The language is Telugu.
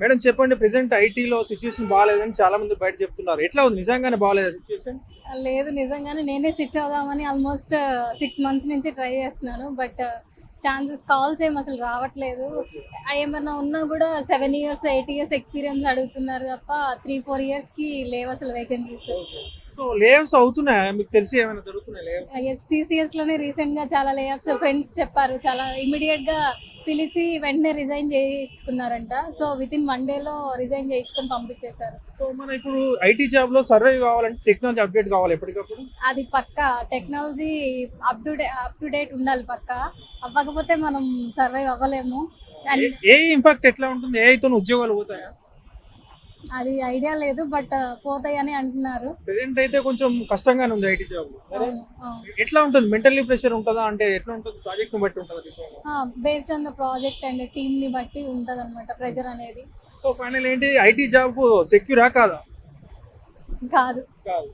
మేడం చెప్పండి ప్రెసెంట్ ఐటీలో సిచ్యువేషన్ బాగాలేదని చాలా మంది బయట చెప్తున్నారు. ఎట్లా ఉంది? నిజంగానే బాగాలేదు సిచ్యువేషన్ లేదు నిజంగానే నేనే స్విచ్ అవుదామని ఆల్మోస్ట్ సిక్స్ మంత్స్ నుంచి ట్రై చేస్తున్నాను. బట్ ఛాన్సెస్ కాల్స్ ఏం అసలు రావట్లేదు. ఏమన్నా ఉన్నా కూడా seven years eight years experience అడుగుతున్నారు తప్ప త్రీ ఫోర్ ఇయర్స్కి లేవు అసలు వేకెన్సీస్ సో లేవ్స్ అవుతున్నాయా? మీకు తెలిసి ఏమైనా జరుగుతున్నాయి ఎస్టీసీఎస్లోనే రీసెంట్గా చాలా లేఆఫ్స్ ఫ్రెండ్స్ చెప్పారు. చాలా ఇమీడియట్గా పిలిచి వెంటనే రిజైన్ చేయించుకున్నారంట. So with in one day లో రిజైన్ చేయించుకొని పంపించేశారు. సో మన ఇప్పుడు ఐటీ జాబ్లో సర్వైవ్ కావాలంటే టెక్నాలజీ అప్డేట్ కావాలి ఎప్పటికప్పుడు? అది పక్క. Technology up to day up to date ఉండాలి పక్క. అవ్వకపోతే మనం సర్వైవ్ అవ్వలేము. ఏ ఇంపాక్ట్ ఎట్లా ఉంటుంది? ఏ తో ఉద్యోగాలు పోతాయా? అది ఐడియా లేదు బట్ పోతాయని అంటున్నారు. ప్రెసెంట్ అయితే కొంచెం కష్టంగానే ఉంది ఐటీ జాబ్. ఎట్లా ఉంటుంది? మెంటల్లీ ప్రెషర్ ఉంటుందా? అంటే ఎట్లా ఉంటుంది? ప్రాజెక్ట్ని బట్టి ఉంటుందా based on the project and టీమ్ని బట్టి ఉంటది అనమాట ప్రెజర్ అనేది. సో ఫైనల్ ఏంటి? ఐటీ జాబ్ సెక్యూరా కాదా? కాదు. కాదు.